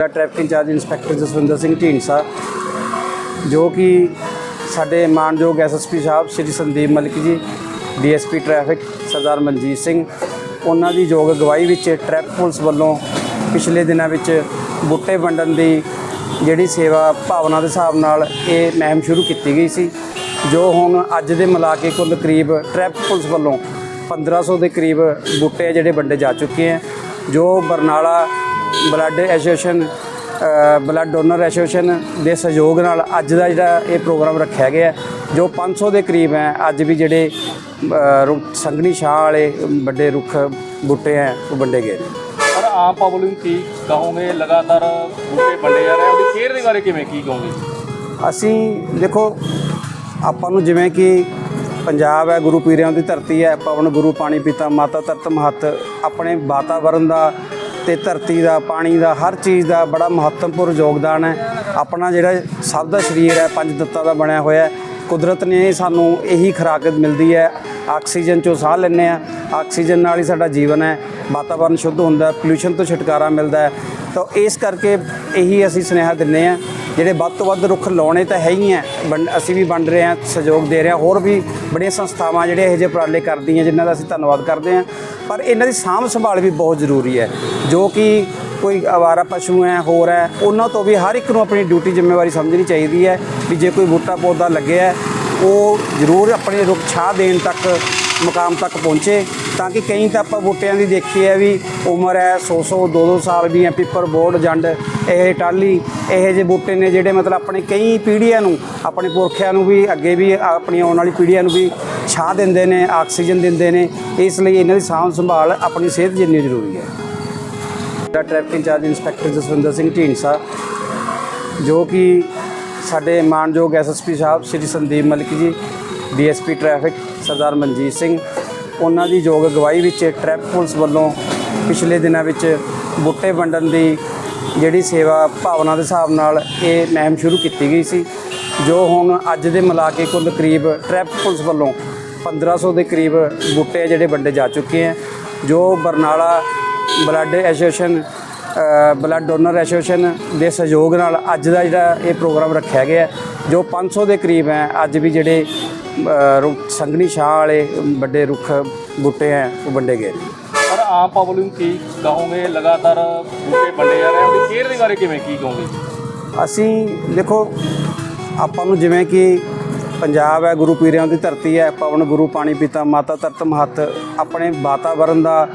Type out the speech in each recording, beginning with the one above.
Traffic incharge inspector Jaswinder Singh Dhindsa, ਜੋ ਕਿ ਸਾਡੇ ਮਾਨਯੋਗ ਐਸਐਸਪੀ ਸਾਹਿਬ ਸ਼੍ਰੀ ਸੰਦੀਪ ਮਲਿਕ ਜੀ ਡੀਐਸਪੀ ਟ੍ਰੈਫਿਕ ਸਰਦਾਰ ਮਨਜੀਤ ਸਿੰਘ, ਉਹਨਾਂ ਦੀ ਯੋਗ ਅਗਵਾਈ ਵਿੱਚ ਟ੍ਰੈਫਿਕ ਪੁਲਿਸ ਵੱਲੋਂ ਪਿਛਲੇ ਦਿਨਾਂ ਵਿੱਚ ਬੁੱਟੇ ਵੰਡਣ ਦੀ ਜਿਹੜੀ ਸੇਵਾ ਭਾਵਨਾ ਦੇ ਹਿਸਾਬ ਨਾਲ ਇਹ ਮੁਹਿੰਮ ਸ਼ੁਰੂ ਕੀਤੀ ਗਈ ਸੀ, ਜੋ ਹੁਣ ਅੱਜ ਦੇ ਮਿਲਾ ਕੇ ਕੁੱਲ ਕਰੀਬ ਟ੍ਰੈਫਿਕ ਪੁਲਿਸ ਵੱਲੋਂ 1500 ਦੇ ਕਰੀਬ ਬੂਟੇ ਜਿਹੜੇ ਵੰਡੇ ਜਾ ਚੁੱਕੇ ਹੈ, ਜੋ Barnala blood association blood donor association ਦੇ ਸਹਿਯੋਗ ਨਾਲ ਅੱਜ ਦਾ ਜਿਹੜਾ ਇਹ ਪ੍ਰੋਗਰਾਮ ਰੱਖਿਆ ਗਿਆ ਜੋ 500 ਦੇ ਕਰੀਬ ਹੈ। ਅੱਜ ਵੀ ਜਿਹੜੇ ਸੰਘਣੀ ਛਾਂ ਵਾਲੇ ਵੱਡੇ ਰੁੱਖ ਬੂਟੇ ਹੈ ਉਹ ਵੰਡੇ ਗਏ ਨੇ। ਪਰ ਆਮ ਪਬਲਿਕ ਕੀ ਕਹੋਗੇ? ਲਗਾਤਾਰ ਬੂਟੇ ਵੰਡੇ ਜਾ ਰਹੇ ਆ, ਉਹਦੀ ਕੇਅਰ ਦੇ ਬਾਰੇ ਕਿਵੇਂ ਕੀ ਕਹੋਗੇ? ਅਸੀਂ ਦੇਖੋ ਆਪਾਂ ਨੂੰ ਜਿਵੇਂ ਕਿ ਪੰਜਾਬ ਹੈ ਗੁਰੂ ਪੀਰਾਂ ਦੀ ਧਰਤੀ ਹੈ ਪਵਨ ਗੁਰੂ ਪਾਣੀ ਪਿਤਾ ਮਾਤਾ ਧਰਤ ਮਹੱਤ ਆਪਣੇ ਵਾਤਾਵਰਣ ਦਾ ਤੇ ਧਰਤੀ ਦਾ, ਪਾਣੀ ਦਾ, ਹਰ ਚੀਜ਼ ਦਾ ਬੜਾ ਮਹੱਤਵਪੂਰਨ ਯੋਗਦਾਨ ਹੈ। ਆਪਣਾ ਜਿਹੜਾ ਸਭ ਦਾ ਸਰੀਰ ਹੈ, ਪੰਜ ਤੱਤਾਂ ਦਾ ਬਣਿਆ ਹੋਇਆ ਹੈ। ਕੁਦਰਤ ਨੇ ਸਾਨੂੰ ਇਹੀ ਖੁਰਾਕ ਮਿਲਦੀ ਹੈ। ਆਕਸੀਜਨ ਚੋਂ ਸਾਹ ਲੈਂਦੇ ਆ ਆਕਸੀਜਨ ਨਾਲ ਹੀ ਸਾਡਾ ਜੀਵਨ ਹੈ। ਵਾਤਾਵਰਣ ਸ਼ੁੱਧ ਹੁੰਦਾ ਪੋਲੂਸ਼ਨ ਤੋਂ ਛੁਟਕਾਰਾ ਮਿਲਦਾ ਹੈ। ਤਾਂ ਇਸ ਕਰਕੇ ਇਹੀ ਅਸੀਂ ਸੁਨੇਹਾ ਦਿੰਨੇ ਆ ਜਿਹੜੇ ਵੱਧ ਤੋਂ ਵੱਧ ਰੁੱਖ ਲਾਉਣੇ ਤਾਂ ਹੈ ਹੀ ਹੈ। ਵੰਡ- ਅਸੀਂ ਵੀ ਵੰਡ ਰਹੇ ਹਾਂ, ਸਹਿਯੋਗ ਦੇ ਰਹੇ ਹਾਂ। ਹੋਰ ਵੀ ਬੜੀਆਂ ਸੰਸਥਾਵਾਂ ਜਿਹੜੇ ਇਹੋ ਜਿਹੇ ਉਪਰਾਲੇ ਕਰਦੀਆਂ, ਜਿਨ੍ਹਾਂ ਦਾ ਅਸੀਂ ਧੰਨਵਾਦ ਕਰਦੇ ਹਾਂ। ਪਰ ਇਹਨਾਂ ਦੀ ਸਾਂਭ ਸੰਭਾਲ ਵੀ ਬਹੁਤ ਜ਼ਰੂਰੀ ਹੈ। ਜੋ ਕਿ ਕੋਈ ਆਵਾਰਾ ਪਸ਼ੂ ਹੈ, ਹੋਰ ਹੈ, ਉਹਨਾਂ ਤੋਂ ਵੀ ਹਰ ਇੱਕ ਨੂੰ ਆਪਣੀ ਡਿਊਟੀ, ਜ਼ਿੰਮੇਵਾਰੀ ਸਮਝਣੀ ਚਾਹੀਦੀ ਹੈ ਵੀ ਜੇ ਕੋਈ ਬੂਟਾ ਪੌਦਾ ਲੱਗਿਆ ਉਹ ਜ਼ਰੂਰ ਆਪਣੇ ਰੁੱਖ ਛਾਂ ਦੇਣ ਤੱਕ, ਮੁਕਾਮ ਤੱਕ ਪਹੁੰਚੇ, ਤਾਂ ਕਿ ਕਈ ਤਾਂ ਆਪਾਂ ਬੂਟਿਆਂ ਦੀ ਦੇਖੀ ਹੈ ਵੀ ਉਮਰ ਹੈ 100 100 200 ਸਾਲ ਵੀ ਹੈ, ਪਿੱਪਰ ਬੋਰਡ, ਜੰਡ, ਇਹ ਟਾਲੀ ਇਹ ਜਿਹੇ ਬੂਟੇ ਨੇ ਜਿਹੜੇ ਮਤਲਬ ਆਪਣੇ ਕਈ ਪੀੜ੍ਹੀਆਂ ਨੂੰ, ਆਪਣੇ ਪੁਰਖਿਆਂ ਨੂੰ ਵੀ ਅੱਗੇ ਵੀ ਆਪਣੀ ਆਉਣ ਵਾਲੀ ਪੀੜ੍ਹੀਆਂ ਨੂੰ ਵੀ ਛਾਂ ਦਿੰਦੇ ਨੇ, ਆਕਸੀਜਨ ਦਿੰਦੇ ਨੇ, ਇਸ ਲਈ ਇਹਨਾਂ ਦੀ ਸਾਂਭ ਸੰਭਾਲ ਆਪਣੀ ਸਿਹਤ ਜਿੰਨੀ ਜ਼ਰੂਰੀ ਹੈ। ਦਾ traffic incharge inspector Jaswinder Singh Dhindsa, ਜੋ ਕਿ ਸਾਡੇ ਮਾਨਯੋਗ ਐਸਐਸਪੀ ਸਾਹਿਬ ਸ਼੍ਰੀ ਸੰਦੀਪ ਮਲਿਕ ਜੀ, ਡੀਐਸਪੀ ਟ੍ਰੈਫਿਕ ਸਰਦਾਰ ਮਨਜੀਤ ਸਿੰਘ, ਉਹਨਾਂ ਦੀ ਯੋਗ ਅਗਵਾਈ ਵਿੱਚ ਟ੍ਰੈਫਿਕ ਪੁਲਿਸ ਵੱਲੋਂ ਪਿਛਲੇ ਦਿਨਾਂ ਵਿੱਚ ਬੁੱਟੇ ਵੰਡਣ ਦੀ ਜਿਹੜੀ ਸੇਵਾ ਭਾਵਨਾ ਦੇ ਹਿਸਾਬ ਨਾਲ ਇਹ ਮੁਹਿੰਮ ਸ਼ੁਰੂ ਕੀਤੀ ਗਈ ਸੀ, ਜੋ ਹੁਣ ਅੱਜ ਦੇ ਮਿਲਾ ਕੇ ਕੁੱਲ ਕਰੀਬ ਟ੍ਰੈਫਿਕ ਪੁਲਿਸ ਵੱਲੋਂ 1500 ਦੇ ਕਰੀਬ ਬੂਟੇ ਜਿਹੜੇ ਵੰਡੇ ਜਾ ਚੁੱਕੇ ਹੈ, ਜੋ Barnala blood association blood donor association ਦੇ ਸਹਿਯੋਗ ਨਾਲ ਅੱਜ ਦਾ ਜਿਹੜਾ ਇਹ ਪ੍ਰੋਗਰਾਮ ਰੱਖਿਆ ਗਿਆ ਜੋ 500 ਦੇ ਕਰੀਬ ਹੈ ਅੱਜ ਵੀ ਜਿਹੜੇ ਸੰਘਣੀ ਛਾਂ ਵਾਲੇ ਵੱਡੇ ਰੁੱਖ ਬੂਟੇ ਹੈ ਉਹ ਵੰਡੇ ਗਏ ਪਰ ਆਮ ਪਬਲਿਕ ਕੀ ਕਹੋਗੇ ਲਗਾਤਾਰ ਬੂਟੇ ਵੰਡੇ ਜਾ ਰਹੇ ਉਹਦੀ ਕੇਅਰ ਦੇ ਬਾਰੇ ਕਿਵੇਂ ਕੀ ਕਹੋਗੇ? ਅਸੀਂ ਦੇਖੋ ਆਪਾਂ ਨੂੰ ਜਿਵੇਂ ਕਿ ਪੰਜਾਬ ਹੈ ਗੁਰੂ ਪੀਰਾਂ ਦੀ ਧਰਤੀ ਹੈ ਪਵਨ ਗੁਰੂ ਪਾਣੀ ਪਿਤਾ ਮਾਤਾ ਧਰਤ ਮਹੱਤ ਆਪਣੇ ਵਾਤਾਵਰਣ ਦਾ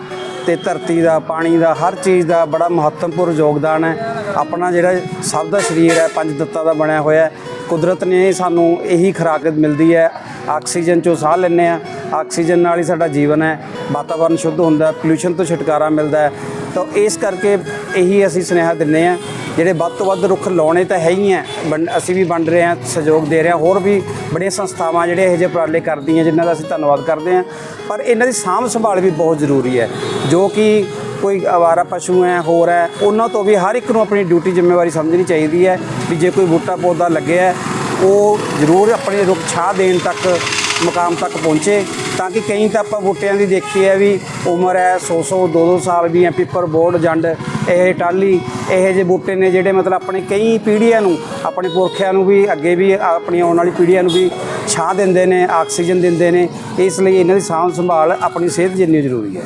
ਤੇ ਧਰਤੀ ਦਾ, ਪਾਣੀ ਦਾ, ਹਰ ਚੀਜ਼ ਦਾ ਬੜਾ ਮਹੱਤਵਪੂਰਨ ਯੋਗਦਾਨ ਹੈ। ਆਪਣਾ ਜਿਹੜਾ ਸਭ ਦਾ ਸਰੀਰ ਹੈ, ਪੰਜ ਤੱਤਾਂ ਦਾ ਬਣਿਆ ਹੋਇਆ ਕੁਦਰਤ ਨੇ ਸਾਨੂੰ ਇਹੀ ਖੁਰਾਕ ਮਿਲਦੀ ਹੈ। ਆਕਸੀਜਨ ਚੋਂ ਸਾਹ ਲੈਂਦੇ ਆ ਆਕਸੀਜਨ ਨਾਲ ਹੀ ਸਾਡਾ ਜੀਵਨ ਹੈ। ਵਾਤਾਵਰਣ ਸ਼ੁੱਧ ਹੁੰਦਾ ਪੋਲੂਸ਼ਨ ਤੋਂ ਛੁਟਕਾਰਾ ਮਿਲਦਾ ਹੈ। ਤਾਂ ਇਸ ਕਰਕੇ ਇਹੀ ਅਸੀਂ ਸੁਨੇਹਾ ਦਿੰਨੇ ਆ ਜਿਹੜੇ ਵੱਧ ਤੋਂ ਵੱਧ ਰੁੱਖ ਲਾਉਣੇ ਤਾਂ ਹੈ ਹੀ ਹੈ ਵੰਡ- ਅਸੀਂ ਵੀ ਵੰਡ ਰਹੇ ਹਾਂ, ਸਹਿਯੋਗ ਦੇ ਰਹੇ ਹਾਂ, ਹੋਰ ਵੀ ਬੜੀਆਂ ਸੰਸਥਾਵਾਂ ਜਿਹੜੇ ਇਹੋ ਜਿਹੇ ਉਪਰਾਲੇ ਕਰਦੀਆਂ, ਜਿਨ੍ਹਾਂ ਦਾ ਅਸੀਂ ਧੰਨਵਾਦ ਕਰਦੇ ਹਾਂ। ਪਰ ਇਹਨਾਂ ਦੀ ਸਾਂਭ ਸੰਭਾਲ ਵੀ ਬਹੁਤ ਜ਼ਰੂਰੀ ਹੈ। ਜੋ ਕਿ ਕੋਈ ਆਵਾਰਾ ਪਸ਼ੂ ਹੈ, ਹੋਰ ਹੈ, ਉਹਨਾਂ ਤੋਂ ਵੀ ਹਰ ਇੱਕ ਨੂੰ ਆਪਣੀ ਡਿਊਟੀ ਜ਼ਿੰਮੇਵਾਰੀ ਸਮਝਣੀ ਚਾਹੀਦੀ ਹੈ ਵੀ ਜੇ ਕੋਈ ਬੂਟਾ ਪੌਦਾ ਲੱਗਿਆ ਉਹ ਜ਼ਰੂਰ ਆਪਣੇ ਰੁੱਖ ਛਾਂ ਦੇਣ ਤੱਕ, ਮੁਕਾਮ ਤੱਕ ਪਹੁੰਚੇ ਤਾਂ ਕਿ ਕਈ ਤਾਂ ਆਪਾਂ ਬੂਟਿਆਂ ਦੀ ਦੇਖੀ ਹੈ ਵੀ ਉਮਰ ਹੈ 100 100 200 ਸਾਲ ਵੀ ਹੈ, ਪਿੱਪਰ ਬੋਰਡ ਜੰਡ ਇਹ ਟਾਲੀ ਇਹ ਜਿਹੇ ਬੂਟੇ ਨੇ ਜਿਹੜੇ ਮਤਲਬ ਆਪਣੇ ਕਈ ਪੀੜ੍ਹੀਆਂ ਨੂੰ, ਆਪਣੇ ਪੁਰਖਿਆਂ ਨੂੰ ਵੀ, ਅੱਗੇ ਵੀ, ਆਪਣੀ ਆਉਣ ਵਾਲੀ ਪੀੜ੍ਹੀਆਂ ਨੂੰ ਵੀ ਛਾਂ ਦਿੰਦੇ ਨੇ, ਆਕਸੀਜਨ ਦਿੰਦੇ ਨੇ। ਇਸ ਲਈ ਇਹਨਾਂ ਦੀ ਸਾਂਭ ਸੰਭਾਲ ਆਪਣੀ ਸਿਹਤ ਜਿੰਨੀ ਜ਼ਰੂਰੀ ਹੈ।